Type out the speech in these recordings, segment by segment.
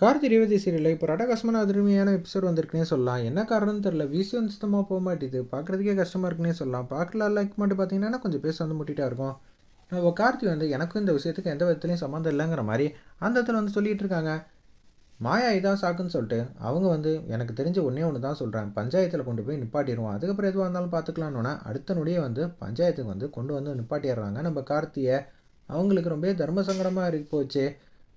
கார்த்தி ரேவதி சீரியலில் இப்போ ரடகசமான அதிர்மையான எபிசோட் வந்திருக்குன்னே சொல்லலாம். என்ன காரணம்னு தெரில விஷயம் சுத்தமாக போக மாட்டேது. பார்க்குறதுக்கே கஷ்டமாக இருக்குன்னே சொல்லலாம். பார்க்கலாம் லைக் மட்டும் பார்த்தீங்கன்னா கொஞ்சம் பேச வந்து முட்டிட்டா இருக்கும். நம்ம கார்த்தி வந்து எனக்கும் இந்த விஷயத்துக்கு எந்த விதத்துலையும் சம்மந்தம் இல்லைங்கிற மாதிரி அந்த இடத்துல வந்து சொல்லிட்டு இருக்காங்க. மாயா இதான் சாக்குன்னு சொல்லிட்டு அவங்க வந்து எனக்கு தெரிஞ்ச ஒன்றே ஒன்று தான் சொல்கிறேன் பஞ்சாயத்தில் கொண்டு போய் நிப்பாட்டிடுவோம். அதுக்கப்புறம் எதுவாக இருந்தாலும் பார்த்துக்கலான்னு அடுத்த நொடியே வந்து பஞ்சாயத்துக்கு வந்து கொண்டு வந்து நிப்பாட்டிடுறாங்க. நம்ம கார்த்தியை அவங்களுக்கு ரொம்ப தர்ம சங்கடமாக இருக்கு போச்சு.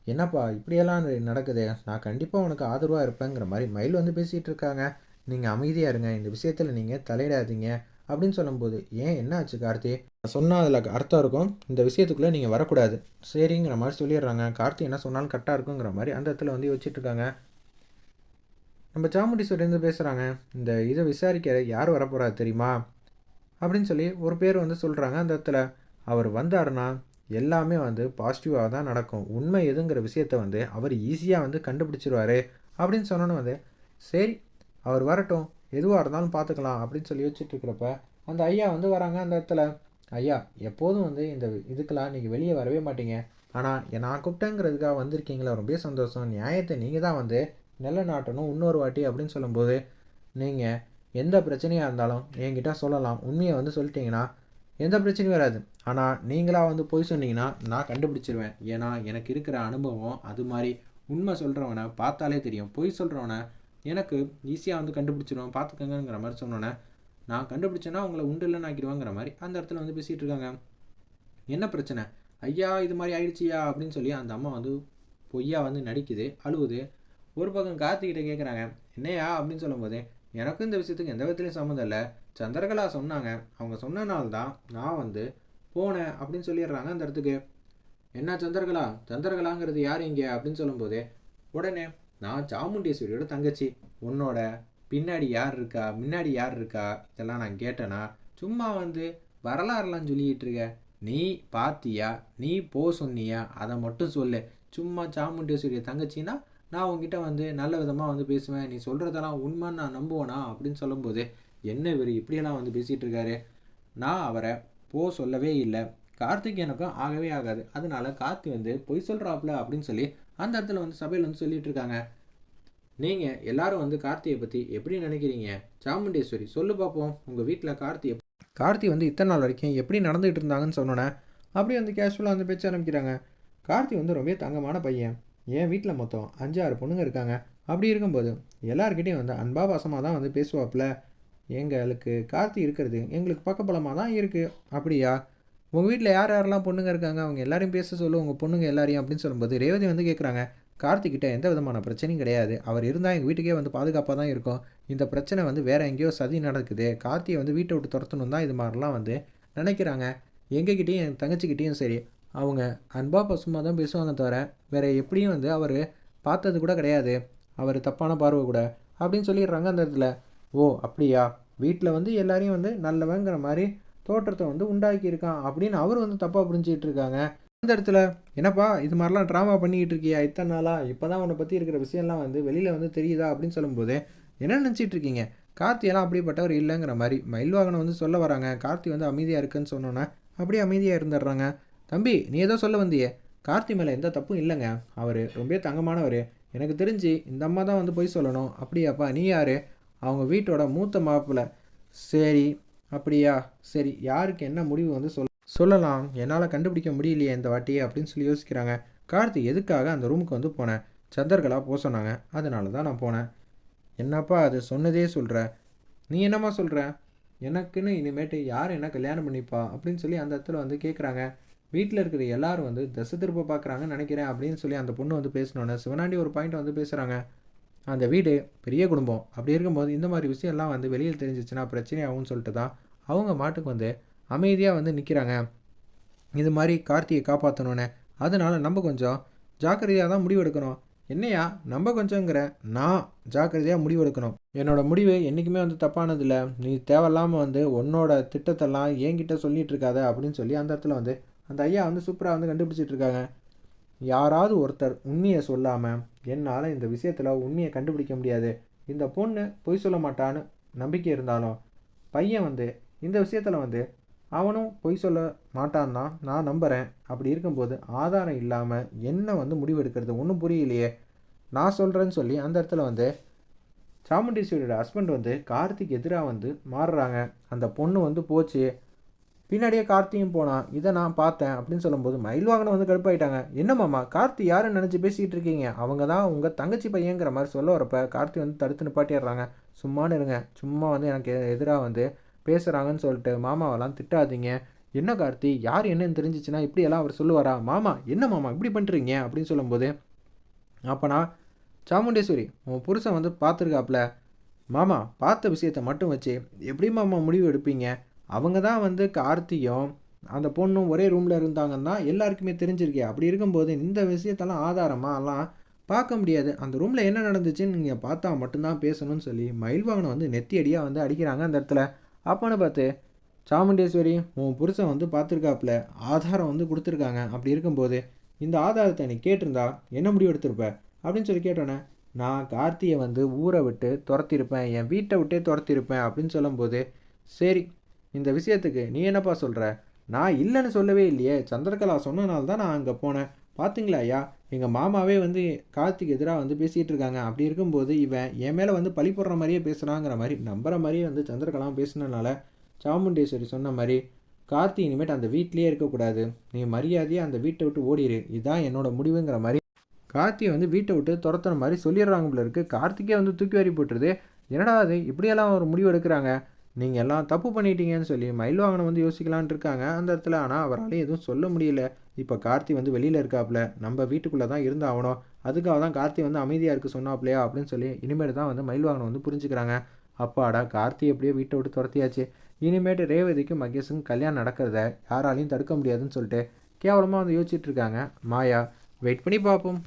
என்னப்பா இப்படியெல்லாம் நடக்குது? நான் கண்டிப்பாக உனக்கு ஆதரவாக இருப்பேங்கிற மாதிரி மயில் வந்து பேசிகிட்டு இருக்காங்க. நீங்கள் அமைதியாக இருங்க. இந்த விஷயத்தில் நீங்கள் தலையிடாதீங்க அப்படின்னு சொல்லும்போது ஏன்? என்ன ஆச்சு கார்த்தி? நான் சொன்னால் அதில் அர்த்தம் இருக்கும். இந்த விஷயத்துக்குள்ளே நீங்கள் வரக்கூடாது. சரிங்கிற மாதிரி சொல்லிடுறாங்க. கார்த்தி என்ன சொன்னாலும் கரெக்டாக இருக்குங்கிற மாதிரி அந்த இடத்துல வந்து வச்சிட்டுருக்காங்க நம்ம சாமுண்டீஸ்வரிலேருந்து பேசுகிறாங்க இந்த இதை விசாரிக்க யார் வரப்போகிறாரு தெரியுமா? அப்படின்னு சொல்லி ஒரு பேர் வந்து சொல்கிறாங்க அந்த இடத்துல. அவர் வந்தாருன்னா எல்லாமே வந்து பாசிட்டிவாக தான் நடக்கும். உண்மை எதுங்கிற விஷயத்த வந்து அவர் ஈஸியாக வந்து கண்டுபிடிச்சிருவாரு அப்படின்னு சொன்னோன்னு வந்து சரி அவர் வரட்டும் எதுவாக இருந்தாலும் பார்த்துக்கலாம் அப்படின்னு சொல்லி வச்சுட்டு இருக்கிறப்ப அந்த ஐயா வந்து வராங்க அந்த இடத்துல. ஐயா எப்போதும் வந்து இந்த இதுக்கெல்லாம் நீங்கள் வெளியே வரவே மாட்டீங்க. ஆனால் நான் கூப்பிட்டேங்கிறதுக்காக வந்திருக்கீங்களா? ரொம்ப சந்தோஷம். நியாயத்தை நீங்கள் தான் வந்து நிலநாட்டணும் இன்னொரு வாட்டி அப்படின்னு சொல்லும்போது நீங்கள் எந்த பிரச்சனையாக இருந்தாலும் என்கிட்ட சொல்லலாம். உண்மையை வந்து சொல்லிட்டீங்கன்னா எந்த பிரச்சனையும் வராது. ஆனால் நீங்களாக வந்து பொய் சொன்னீங்கன்னா நான் கண்டுபிடிச்சிருவேன். ஏன்னா எனக்கு இருக்கிற அனுபவம் அது மாதிரி உண்மை சொல்கிறவனை பார்த்தாலே தெரியும். பொய் சொல்கிறவனை எனக்கு ஈஸியாக வந்து கண்டுபிடிச்சிருவேன் பார்த்துக்கங்கிற மாதிரி சொன்னோன்னே நான் கண்டுபிடிச்சேன்னா உங்களை உண்டு இல்லைன்னு ஆக்கிடுவாங்கிற மாதிரி அந்த இடத்துல வந்து பேசிகிட்டு இருக்காங்க. என்ன பிரச்சனை? ஐயா இது மாதிரி ஆயிடுச்சியா? அப்படின்னு சொல்லி அந்த அம்மா வந்து பொய்யா வந்து நடிக்குது அழுவுது. ஒரு பக்கம் கார்த்திகிட்ட கேட்குறாங்க என்னையா? அப்படின்னு சொல்லும்போது எனக்கும் இந்த விஷயத்துக்கு எந்த விதத்துலையும் சம்மந்தம் இல்லை. சந்திரகலா சொன்னாங்க. அவங்க சொன்னனால்தான் நான் வந்து போனேன் அப்படின்னு சொல்லிடுறாங்க அந்த இடத்துக்கு. என்ன சந்திரகலா? சந்திரகலாங்கிறது யார் இங்கே? அப்படின்னு சொல்லும்போது உடனே நான் சாமுண்டீஸ்வரியோட தங்கச்சி. உன்னோட பின்னாடி யார் இருக்கா? முன்னாடி யார் இருக்கா? இதெல்லாம் நான் கேட்டேன்னா சும்மா வந்து வரலாறுலாம் சொல்லிக்கிட்டு இருக்க. நீ பாத்தியா? நீ போ சொன்னியா? அதை மட்டும் சொல்லு. சும்மா சாமுண்டேஸ்வரிய தங்கச்சின்னா நான் உங்ககிட்ட வந்து நல்ல விதமாக வந்து பேசுவேன். நீ சொல்கிறதெல்லாம் உண்மைன்னு நான் நம்புவேனா? அப்படின்னு சொல்லும்போது என்ன இவர் இப்படியெல்லாம் வந்து பேசிகிட்டு இருக்காரு நான் அவரை போ சொல்லவே இல்லை. கார்த்திக் எனக்கும் ஆகவே ஆகாது. அதனால கார்த்தி வந்து பொய் சொல்கிறாப்புல அப்படின்னு சொல்லி அந்த இடத்துல வந்து சபையில் வந்து சொல்லிட்டு இருக்காங்க நீங்கள் எல்லாரும் வந்து கார்த்தியை பற்றி எப்படி நினைக்கிறீங்க? சாமுண்டேஸ்வரி சொல்லு பார்ப்போம் உங்கள் வீட்டில் கார்த்தி கார்த்தி வந்து இத்தனை நாள் வரைக்கும் எப்படி நடந்துகிட்டு இருந்தாங்கன்னு சொன்னோன்னே அப்படியே வந்து கேஷுவலாக வந்து பேச்ச ஆரம்பிக்கிறாங்க. கார்த்தி வந்து ரொம்ப தங்கமான பையன். என் வீட்டில் மொத்தம் அஞ்சு ஆறு பொண்ணுங்க இருக்காங்க. அப்படி இருக்கும்போது எல்லாருக்கிட்டையும் வந்து அன்பா பாசமாக தான் வந்து பேசுவாப்புல. எங்களுக்கு கார்த்தி இருக்கிறது. எங்களுக்கு பக்கபலமாக தான் இருக்குது அப்படியா? உங்கள் வீட்டில் யார் யாரெல்லாம் பொண்ணுங்க இருக்காங்க? அவங்க எல்லாரையும் பேச சொல்லு. உங்கள் பொண்ணுங்க எல்லாரையும் அப்படின்னு சொல்லும்போது ரேவதி வந்து கேட்குறாங்க கார்த்திக்கிட்ட எந்த விதமான பிரச்சனையும் கிடையாது. அவர் இருந்தால் எங்கள் வீட்டுக்கே வந்து பாதுகாப்பாக தான் இருக்கும். இந்த பிரச்சனை வந்து வேறு எங்கேயோ சதி நடக்குது. கார்த்தியை வந்து வீட்டை விட்டு துரத்தணும் தான் இது மாதிரிலாம் வந்து நினைக்கிறாங்க. எங்ககிட்டையும் என் தங்கச்சிக்கிட்டேயும் சரி. அவங்க அன்பாக பசுமாக தான் பேசுவாங்க தவிர வேறு எப்படியும் வந்து அவர் பார்த்தது கூட கிடையாது. அவர் தப்பான பார்வை கூட. அப்படின்னு சொல்லிடுறாங்க அந்த இடத்துல. ஓ அப்படியா? வீட்டில் வந்து எல்லாரையும் வந்து நல்லவங்கிற மாதிரி தோற்றத்தை வந்து உண்டாக்கியிருக்கான் அப்படின்னு அவர் வந்து தப்பாக புரிஞ்சிக்கிட்டு இருக்காங்க. அந்த இடத்துல என்னப்பா இது மாதிரிலாம் ட்ராமா பண்ணிக்கிட்டு இருக்கியா இத்தனை நாளாக இப்போ தான் உன்னை பற்றி இருக்கிற விஷயம்லாம் வந்து வெளியில் வந்து தெரியுதா? அப்படின்னு சொல்லும்போது என்ன நினச்சிட்டு இருக்கீங்க? கார்த்தியெல்லாம் அப்படிப்பட்டவர் இல்லைங்கிற மாதிரி மயில் வாகனம் வந்து சொல்ல வராங்க. கார்த்தி வந்து அமைதியாக இருக்குன்னு சொன்னோன்னே அப்படியே அமைதியாக இருந்துடுறாங்க. தம்பி நீ ஏதோ சொல்ல வந்தியே? கார்த்தி மேலே எந்த தப்பும் இல்லைங்க. அவர் ரொம்ப தங்கமானவர். எனக்கு தெரிஞ்சு இந்த அம்மா தான் வந்து போய் சொல்லணும். அப்படியாப்பா நீ யார்? அவங்க வீட்டோட மூத்த மாப்பிள்ளை சரி அப்படியா? சரி யாருக்கு என்ன முடிவு வந்து சொல் சொல்லலாம். என்னால் கண்டுபிடிக்க முடியலையே இந்த வாட்டி அப்படின்னு சொல்லி யோசிக்கிறாங்க. கார்த்தி எதுக்காக அந்த ரூமுக்கு வந்து போனேன் சந்தர்களா போக சொன்னாங்க. அதனால தான் நான் போனேன். என்னப்பா அது சொன்னதே சொல்கிற நீ என்னம்மா சொல்கிற எனக்குன்னு இனிமேட்டு யார் என்ன கல்யாணம் பண்ணிப்பா? அப்படின்னு சொல்லி அந்த இடத்துல வந்து கேட்குறாங்க வீட்டில் இருக்கிற எல்லாரும் வந்து தசை திருப்ப பார்க்குறாங்கன்னு நினைக்கிறேன் அப்படின்னு சொல்லி அந்த பொண்ணு வந்து பேசினோன்னே சிவனாண்டி ஒரு பாயிண்ட் வந்து பேசுகிறாங்க அந்த வீடு பெரிய குடும்பம். அப்படி இருக்கும்போது இந்த மாதிரி விஷயம்லாம் வந்து வெளியில் தெரிஞ்சிச்சுன்னா பிரச்சனையாகும்னு சொல்லிட்டு தான் அவங்க மாட்டுக்கு வந்து அமைதியாக வந்து நிற்கிறாங்க இது மாதிரி கார்த்தியை காப்பாற்றணுன்னு அதனால் நம்ம கொஞ்சம் ஜாக்கிரதையாக தான் முடிவெடுக்கணும். என்னையா? நம்ம கொஞ்சங்கிற நான் ஜாக்கிரதையாக முடிவெடுக்கணும். என்னோடய முடிவு என்றைக்குமே வந்து தப்பானதில்லை. நீ தேவையில்லாமல் வந்து உன்னோட திட்டத்தெல்லாம் என்கிட்ட சொல்லிகிட்டு இருக்காத அப்படின்னு சொல்லி அந்த இடத்துல வந்து அந்த ஐயா வந்து சூப்பராக வந்து கண்டுபிடிச்சிட்டு இருக்காங்க. யாராவது ஒருத்தர் உண்மையை சொல்லாமல் என்னால் இந்த விஷயத்தில் உண்மையை கண்டுபிடிக்க முடியாது. இந்த பொண்ணு பொய் சொல்ல மாட்டான்னு நம்பிக்கை இருந்தாலும் பையன் வந்து இந்த விஷயத்தில் வந்து அவனும் பொய் சொல்ல மாட்டான் தான் நான் நம்புகிறேன் அப்படி இருக்கும்போது ஆதாரம் இல்லாமல் என்ன வந்து முடிவெடுக்கிறது ஒன்றும் புரியலையே. நான் சொல்கிறேன்னு சொல்லி அந்த இடத்துல வந்து சாமுண்டீஸ்வரியோட ஹஸ்பண்ட் வந்து கார்த்திக் எதிராக வந்து மாறுறாங்க. அந்த பொண்ணு வந்து போச்சு. பின்னாடியே கார்த்தியும் போனான் இதை நான் பார்த்தேன் அப்படின்னு சொல்லும்போது மயில் வாகனம் வந்து கடுப்பாயிட்டாங்க. என்ன மாமா கார்த்தி யாருன்னு நினச்சி பேசிக்கிட்டு இருக்கீங்க? அவங்க தான் உங்கள் தங்கச்சி பையங்கிற மாதிரி சொல்ல வரப்ப கார்த்தி வந்து தடுத்து நிப்பாட்டிடுறாங்க. சும்மான்னு இருங்க. சும்மா வந்து எனக்கு எதிராக வந்து பேசுகிறாங்கன்னு சொல்லிட்டு மாமாவெல்லாம் திட்டாதீங்க. என்ன கார்த்தி? யார் என்னன்னு தெரிஞ்சிச்சுன்னா இப்படியெல்லாம் அவர் சொல்லுவாரா? மாமா என்ன மாமா இப்படி பண்ணுறீங்க அப்படின்னு சொல்லும்போது அப்போனா சாமுண்டேஸ்வரி உன் புருஷன் வந்து பார்த்துருக்காப்புல மாமா பார்த்த விஷயத்தை மட்டும் வச்சு எப்படி மாமா முடிவு எடுப்பீங்க? அவங்க தான் வந்து கார்த்தியும் அந்த பொண்ணும் ஒரே ரூமில் இருந்தாங்கன்னா எல்லாருக்குமே தெரிஞ்சிருக்கே. அப்படி இருக்கும்போது இந்த விஷயத்தெல்லாம் ஆதாரமாக எல்லாம் பார்க்க முடியாது. அந்த ரூமில் என்ன நடந்துச்சுன்னு நீங்கள் பார்த்தா மட்டும்தான் பேசணும்னு சொல்லி மயில்வாகனம் வந்து நெத்தியடியாக வந்து அடிக்கிறாங்க அந்த இடத்துல. அப்போன்னு பார்த்து சாமுண்டேஸ்வரி உன் புருஷன் வந்து பார்த்துருக்காப்புல. ஆதாரம் வந்து கொடுத்துருக்காங்க. அப்படி இருக்கும்போது இந்த ஆதாரத்தை நீ கேட்டிருந்தா என்ன முடிவு எடுத்திருப்ப? அப்படின்னு சொல்லி கேட்டோன்னே நான் கார்த்தியை வந்து ஊரை விட்டு துரத்திருப்பேன். என் வீட்டை விட்டே துரத்திருப்பேன். அப்படின்னு சொல்லும்போது சரி இந்த விஷயத்துக்கு நீ என்னப்பா சொல்கிற நான் இல்லைன்னு சொல்லவே இல்லையே. சந்திரகலா சொன்னனால தான் நான் அங்கே போனேன். பார்த்தீங்களா ஐயா? எங்கள் மாமாவே வந்து கார்த்திக் எதிராக வந்து பேசிகிட்டு இருக்காங்க. அப்படி இருக்கும்போது இவன் என் மேலே வந்து பழி போடுற மாதிரியே பேசுகிறாங்கிற மாதிரி நம்புற மாதிரியே வந்து சந்திரகலா பேசுனதுனால சாமுண்டேஸ்வரி சொன்ன மாதிரி கார்த்தி இனிமேட்டு அந்த வீட்லேயே இருக்கக்கூடாது நீ மரியாதையாக அந்த வீட்டை விட்டு ஓடிடு இதுதான் என்னோட முடிவுங்கிற மாதிரி கார்த்தியை வந்து வீட்டை விட்டு துரத்துற மாதிரி சொல்லிடுறாங்க போல இருக்குது கார்த்திகே வந்து தூக்கி வாரி போட்டுருது. என்னடா அது இப்படியெல்லாம் ஒரு முடிவு எடுக்கிறாங்க. நீங்கள் எல்லாம் தப்பு பண்ணிட்டீங்கன்னு சொல்லி மயில் வாகனம் வந்து யோசிக்கலான் இருக்காங்க. அந்த இடத்துல ஆனால் அவராலையும் எதுவும் சொல்ல முடியல. இப்போ கார்த்தி வந்து வெளியில் இருக்காப்புல நம்ம வீட்டுக்குள்ளே தான் இருந்தாகணும். அதுக்காக தான் கார்த்தி வந்து அமைதியாக இருக்க சொன்னாப்லையா அப்படின்னு சொல்லி இனிமேல் தான் வந்து மயில் வாகனம் வந்து புரிஞ்சுக்கிறாங்க. அப்பாடா கார்த்தி எப்படியோ வீட்டை விட்டு துரத்தியாச்சு. இனிமேட்டு ரேவதிக்கும் மகேஷுக்கும் கல்யாணம் நடக்கிறத யாராலையும் தடுக்க முடியாதுன்னு சொல்லிட்டு கேவலமாக வந்து யோசிச்சுட்டு இருக்காங்க. மாயா வெயிட் பண்ணி பார்ப்போம்.